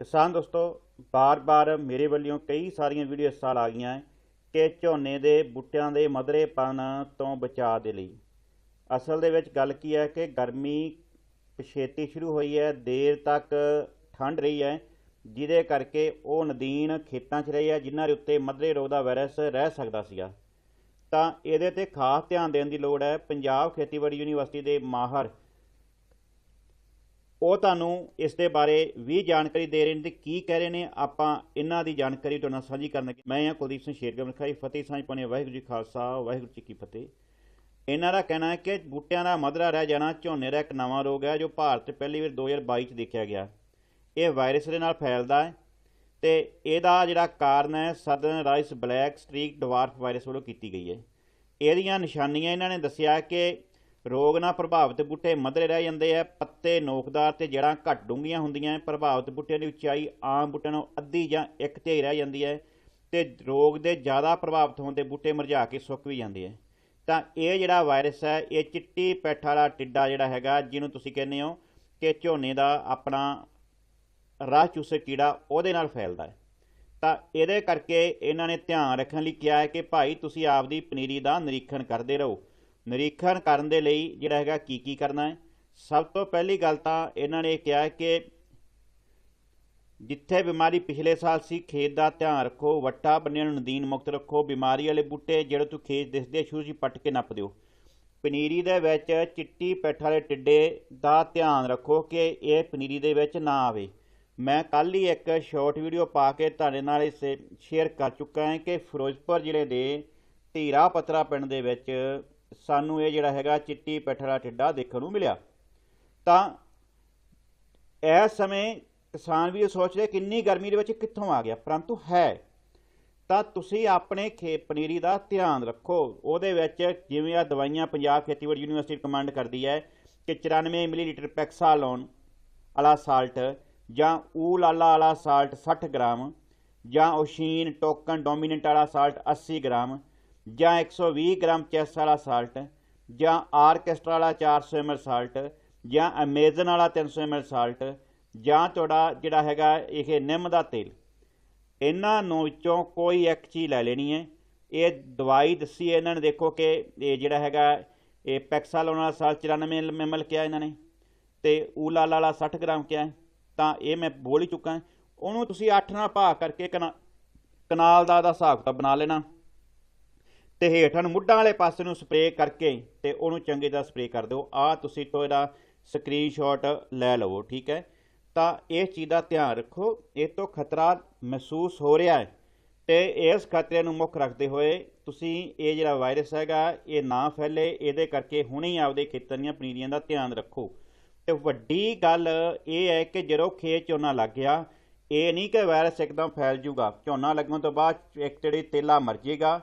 ਕਿਸਾਨ ਦੋਸਤੋ, ਬਾਰ-ਬਾਰ ਮੇਰੇ ਵੱਲੋਂ ਕਈ ਸਾਰੀਆਂ ਵੀਡੀਓ ਇਸ ਸਾਲ ਆ ਗਈਆਂ ਹੈ ਕਿ ਝੋਨੇ ਦੇ ਬੂਟਿਆਂ ਦੇ ਮਧਰੇਪਣ ਤੋਂ ਬਚਾਅ ਦੇ ਲਈ। ਅਸਲ ਦੇ ਵਿੱਚ ਗੱਲ ਕੀ ਹੈ ਕਿ ਗਰਮੀ ਛੇਤੀ ਸ਼ੁਰੂ ਹੋਈ ਹੈ, ਦੇਰ ਤੱਕ ਠੰਡ ਰਹੀ ਹੈ, ਜਿਹਦੇ ਕਰਕੇ ਉਹ ਨਦੀਨ ਖੇਤਾਂ 'ਚ ਰਹੀ ਹੈ ਜਿਨ੍ਹਾਂ ਦੇ ਉੱਤੇ ਮਧਰੇ ਰੋਗ ਦਾ ਵਾਇਰਸ ਰਹਿ ਸਕਦਾ ਸੀਗਾ। ਤਾਂ ਇਹਦੇ ਤੇ ਖਾਸ ਧਿਆਨ ਦੇਣ ਦੀ ਲੋੜ ਹੈ, ਪੰਜਾਬ ਖੇਤੀਬਾੜੀ ਯੂਨੀਵਰਸਿਟੀ ਦੇ ਮਾਹਰ ਉਹ ਤੁਹਾਨੂੰ ਇਸ ਦੇ ਬਾਰੇ ਵੀ ਜਾਣਕਾਰੀ ਦੇ ਰਹੇ ਨੇ ਤੇ ਕੀ ਕਹਿ ਰਹੇ ਨੇ, ਆਪਾਂ ਇਹਨਾਂ ਦੀ ਜਾਣਕਾਰੀ ਤੁਹਾਡੇ ਨਾਲ ਸਾਂਝੀ ਕਰਨ ਲੱਗੇ। ਮੈਂ ਹਾਂ ਕੁਲਦੀਪ ਸਿੰਘ ਸ਼ੇਰਗਮ ਲਿਖਾਈ ਫਤਿਹ ਸਾਂਝ ਪਾਉਣੇ ਵਾਹਿਗੁਰੂ ਜੀ ਖਾਲਸਾ, ਵਾਹਿਗੁਰੂ ਜੀ ਕੀ ਫਤਿਹ। ਇਹਨਾਂ ਦਾ ਕਹਿਣਾ ਹੈ ਕਿ ਬੂਟਿਆਂ ਦਾ ਮਧਰਾ ਰਹਿ ਜਾਣਾ, ਝੋਨੇ ਦਾ ਇੱਕ ਨਵਾਂ ਰੋਗ ਹੈ ਜੋ ਭਾਰਤ ਪਹਿਲੀ ਵਾਰ 2022 ਚ ਦੇਖਿਆ ਗਿਆ। ਇਹ ਵਾਇਰਸ ਦੇ ਨਾਲ ਫੈਲਦਾ ਹੈ ਤੇ ਇਹਦਾ ਜਿਹੜਾ ਕਾਰਨ ਹੈ, southern rice black streak dwarf virus ਵੱਲੋਂ ਕੀਤੀ ਗਈ ਹੈ। ਇਹਦੀਆਂ ਨਿਸ਼ਾਨੀਆਂ ਇਹਨਾਂ ਨੇ ਦੱਸਿਆ ਕਿ ਰੋਗ ਨਾਲ ਪ੍ਰਭਾਵਿਤ ਬੂਟੇ ਮਧਰੇ ਰਹਿ ਜਾਂਦੇ ਆ, ਪੱਤੇ ਨੋਕਦਾਰ ਤੇ ਜੜਾਂ ਘੱਟ ਡੂੰਘੀਆਂ ਹੁੰਦੀਆਂ ਹੈ ਪ੍ਰਭਾਵਿਤ ਬੂਟਿਆਂ ਦੀ ਉਚਾਈ ਆਮ ਬੂਟਿਆਂ ਨਾਲੋਂ ਅੱਧੀ ਜਾਂ ਇੱਕ ਤਿਹਾਈ ਰਹਿ ਜਾਂਦੀ ਹੈ ਤੇ ਰੋਗ ਦੇ ਜ਼ਿਆਦਾ ਪ੍ਰਭਾਵਿਤ ਹੋਣ ਤੇ ਬੂਟੇ ਮਰਝਾ ਕੇ ਸੁੱਕ ਵੀ ਜਾਂਦੇ ਆ। ਤਾਂ ਇਹ ਜਿਹੜਾ ਵਾਇਰਸ ਹੈ, ਇਹ ਚਿੱਟੀ ਪੈਠ ਵਾਲਾ ਟਿੱਡਾ ਜਿਹੜਾ ਹੈਗਾ, ਜਿਹਨੂੰ ਤੁਸੀਂ ਕਹਿੰਦੇ ਹੋ ਕਿ ਝੋਨੇ ਦਾ ਆਪਣਾ ਰਾਹ ਚੂਸੇ ਕੀੜਾ ਉਹਦੇ ਨਾਲ ਫੈਲਦਾ ਹੈ। ਤਾਂ ਇਹਦੇ ਕਰਕੇ ਇਹਨਾਂ ਨੇ ਧਿਆਨ ਰੱਖਣ ਲਈ ਕਿਹਾ ਹੈ ਕਿ ਭਾਈ ਤੁਸੀਂ ਆਪਦੀ ਪਨੀਰੀ ਦਾ ਨਿਰੀਖਣ ਕਰਦੇ ਰਹੋ। ਨਿਰੀਖਣ ਕਰਨ ਦੇ ਲਈ ਜਿਹੜਾ ਹੈਗਾ ਕੀ ਕੀ ਕਰਨਾ ਹੈ। ਸਭ ਤੋਂ ਪਹਿਲੀ ਗੱਲ ਤਾਂ ਇਹਨਾਂ ਨੇ ਕਿਹਾ ਕਿ ਜਿੱਥੇ ਬਿਮਾਰੀ ਪਿਛਲੇ ਸਾਲ ਸੀ, ਖੇਤ ਦਾ ਧਿਆਨ ਰੱਖੋ, ਵੱਟਾ ਬੰਨਿਆਂ ਨੂੰ ਨਦੀਨ ਮੁਕਤ ਰੱਖੋ, ਬਿਮਾਰੀ ਵਾਲੇ ਬੂਟੇ ਜਿਹੜੇ ਤੂੰ ਖੇਤ ਦਿਸਦੇ ਸ਼ੁਰੂ ਜੀ ਪੱਟ ਕੇ ਨੱਪ ਦਿਓ। ਪਨੀਰੀ ਦੇ ਵਿੱਚ ਚਿੱਟੀ ਪੈਠ ਵਾਲੇ ਟਿੱਡੇ ਦਾ ਧਿਆਨ ਰੱਖੋ ਕਿ ਇਹ ਪਨੀਰੀ ਦੇ ਵਿੱਚ ਨਾ ਆਵੇ। ਮੈਂ ਕੱਲ ਹੀ ਇੱਕ ਸ਼ਾਰਟ ਵੀਡੀਓ ਪਾ ਕੇ ਤੁਹਾਡੇ ਨਾਲ ਇਸ ਸ਼ੇਅਰ ਕਰ ਚੁੱਕਾ ਹਾਂ ਕਿ ਫਿਰੋਜ਼ਪੁਰ ਜ਼ਿਲ੍ਹੇ ਦੇ ਧੀਰਾ ਪਤਰਾ ਪਿੰਡ ਦੇ ਵਿੱਚ ਸਾਨੂੰ ਇਹ ਜਿਹੜਾ ਹੈਗਾ ਚਿੱਟੀ ਪੈਠ ਟਿੱਡਾ ਦੇਖਣ ਨੂੰ ਮਿਲਿਆ। ਤਾਂ ਇਸ ਸਮੇਂ ਕਿਸਾਨ ਵੀ ਇਹ ਸੋਚ ਰਹੇ ਕਿੰਨੀ ਗਰਮੀ ਦੇ ਵਿੱਚ ਕਿੱਥੋਂ ਆ ਗਿਆ, ਪਰੰਤੂ ਹੈ। ਤਾਂ ਤੁਸੀਂ ਆਪਣੇ ਖੇ ਪਨੀਰੀ ਦਾ ਧਿਆਨ ਰੱਖੋ। ਉਹਦੇ ਵਿੱਚ ਜਿਵੇਂ ਆ ਦਵਾਈਆਂ ਪੰਜਾਬ ਖੇਤੀਬਾੜੀ ਯੂਨੀਵਰਸਿਟੀ ਕਮਾਂਡ ਕਰਦੀ ਹੈ ਕਿ 94 ਮਿਲੀਲੀਟਰ ਪੈਕਸਾਲੋਨ ਵਾਲਾ ਸਾਲਟ ਜਾਂ ਊਲਾਲਾ ਵਾਲਾ ਸਾਲਟ 60 ਗ੍ਰਾਮ ਜਾਂ ਓਸ਼ੀਨ ਟੋਕਨ ਡੋਮੀਨੈਂਟ ਵਾਲਾ ਸਾਲਟ 80 ਗ੍ਰਾਮ ਜਾਂ 120 ਗ੍ਰਾਮ ਚੈਸ ਵਾਲਾ ਸਾਲਟ, ਜਾਂ ਆਰਕੈਸਟਰਾ ਵਾਲਾ 400 ml ਸਾਲਟ, ਜਾਂ ਅਮੇਜ਼ਨ ਵਾਲਾ 300 ml ਸਾਲਟ, ਜਾਂ ਤੁਹਾਡਾ ਜਿਹੜਾ ਹੈਗਾ ਇਹ ਨਿੰਮ ਦਾ ਤੇਲ। ਇਹਨਾਂ ਨੂੰ ਵਿੱਚੋਂ ਕੋਈ ਇੱਕ ਚੀਜ਼ ਲੈ ਲੈਣੀ ਹੈ। ਇਹ ਦਵਾਈ ਦੱਸੀ ਇਹਨਾਂ ਨੇ, ਦੇਖੋ ਕਿ ਇਹ ਜਿਹੜਾ ਹੈਗਾ, ਇਹ ਪੈਕਸਾਲੋਨ ਵਾਲਾ ਸਾਲ 94 ml ਕਿਹਾ ਇਹਨਾਂ ਨੇ, ਤੇ ਊਲਾਲਾ ਵਾਲਾ 60 ਗ੍ਰਾਮ ਕਿਹਾ। ਤਾਂ ਇਹ ਮੈਂ ਬੋਲ ਹੀ ਚੁੱਕਾ। ਉਹਨੂੰ ਤੁਸੀਂ 8 ਨਾਲ ਭਾਗ ਕਰਕੇ ਕਨਾ, ਕਨਾਲ ਦਾ ਦਾ ਹਿਸਾਬ ਕਿਤਾਬ ਬਣਾ ਲੈਣਾ। ਤੇ ਹੇਠਾਂ ਨੂੰ ਮੁੱਢਾਂ ਵਾਲੇ ਪਾਸੇ ਨੂੰ ਸਪਰੇਅ ਕਰਕੇ ਤੇ ਉਹਨੂੰ ਚੰਗੀ ਤਰ੍ਹਾਂ ਸਪਰੇਅ ਕਰ ਦਿਓ। ਆ ਤੁਸੀਂ ਤੋਂ ਇਹਦਾ ਸਕਰੀਨਸ਼ਾਟ ਲੈ ਲਵੋ, ਠੀਕ ਹੈ? ਤਾਂ ਇਹ ਚੀਜ਼ ਦਾ ਧਿਆਨ ਰੱਖੋ। ਇਹ ਤੋਂ ਖਤਰਾ ਮਹਿਸੂਸ ਹੋ ਰਿਹਾ ਹੈ ਤੇ ਇਸ ਖਤਰੇ ਨੂੰ ਮੁੱਖ ਰੱਖਦੇ ਹੋਏ ਤੁਸੀਂ ਇਹ ਜਿਹੜਾ ਵਾਇਰਸ ਹੈਗਾ, ਇਹ ਨਾ ਫੈਲੇ। ਇਹਦੇ ਕਰਕੇ ਹੁਣੇ ਆਪਦੇ ਖੇਤਰ ਦੀਆਂ ਪਨੀਰੀਆਂ ਦਾ ਧਿਆਨ ਰੱਖੋ। ਤੇ ਵੱਡੀ ਗੱਲ ਇਹ ਹੈ ਕਿ ਜਦੋਂ ਖੇਤ ਝੋਨਾ ਲੱਗ ਗਿਆ, ਇਹ ਨਹੀਂ ਕਿ ਵਾਇਰਸ ਇੱਕਦਮ ਫੈਲ ਜੂਗਾ। ਝੋਨਾ ਲੱਗਣ ਤੋਂ ਬਾਅਦ ਇੱਕ ਜਿਹੜੀ ਤੇਲਾ ਮਰ ਜਾਏਗਾ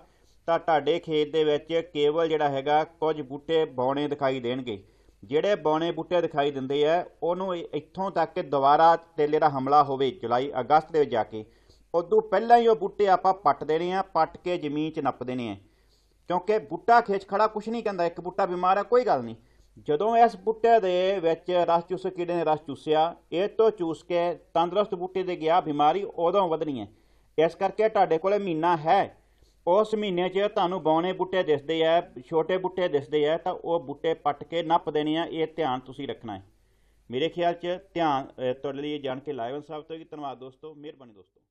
ਤਾਂ ਤੁਹਾਡੇ ਖੇਤ ਦੇ ਵਿੱਚ ਕੇਵਲ ਜਿਹੜਾ ਹੈਗਾ ਕੁਝ ਬੂਟੇ ਬੌਣੇ ਦਿਖਾਈ ਦੇਣਗੇ। ਜਿਹੜੇ ਬੌਣੇ ਬੂਟੇ ਦਿਖਾਈ ਦਿੰਦੇ ਆ, ਉਹਨੂੰ ਇੱਥੋਂ ਤੱਕ ਕਿ ਦੁਬਾਰਾ ਤੇਲੇ ਦਾ ਹਮਲਾ ਹੋਵੇ ਜੁਲਾਈ, ਅਗਸਤ ਦੇ ਵਿੱਚ ਜਾ ਕੇ। ਉਦੋਂ ਪਹਿਲਾਂ ਹੀ ਉਹ ਬੂਟੇ ਆਪਾਂ ਪੱਟ ਦੇਣੇ ਆ, ਪੱਟ ਕੇ ਜ਼ਮੀਨ 'ਚ ਨੱਪ ਦੇਣੇ ਆ। ਕਿਉਂਕਿ ਬੂਟਾ ਖੇਚ ਖੜਾ ਕੁਛ ਨਹੀਂ ਕਹਿੰਦਾ, ਇੱਕ ਬੂਟਾ ਬਿਮਾਰ ਆ, ਕੋਈ ਗੱਲ ਨਹੀਂ। ਜਦੋਂ ਇਸ ਬੂਟੇ ਦੇ ਵਿੱਚ ਰਸ ਚੂਸ ਕੀੜੇ ਨੇ ਰਸ ਚੂਸਿਆ, ਇਹ ਤੋਂ ਚੂਸ ਕੇ ਤੰਦਰੁਸਤ ਬੂਟੇ ਦੇ ਗਿਆ, ਬਿਮਾਰੀ ਉਦੋਂ ਵਧਣੀ ਹੈ ਇਸ ਕਰਕੇ ਤੁਹਾਡੇ ਕੋਲੇ ਮਹੀਨਾ ਹੈ। ਉਸ ਮਹੀਨੇ 'ਚ ਤੁਹਾਨੂੰ ਬੌਣੇ ਬੂਟੇ ਦਿਸਦੇ ਆ, ਛੋਟੇ ਬੂਟੇ ਦਿਸਦੇ ਆ, ਤਾਂ ਉਹ ਬੂਟੇ ਪੱਟ ਕੇ ਨੱਪ ਦੇਣੇ ਆ, ਇਹ ਧਿਆਨ ਤੁਸੀਂ ਰੱਖਣਾ ਹੈ। ਮੇਰੇ ਖਿਆਲ 'ਚ ਧਿਆਨ ਤੁਹਾਡੇ ਲਈ ਜਾਣ ਕੇ ਲਾਇਵਨ ਸਾਬਤ ਹੋਏਗੀ ਧੰਨਵਾਦ ਦੋਸਤੋ, ਮਿਹਰਬਾਨੀ ਦੋਸਤੋ।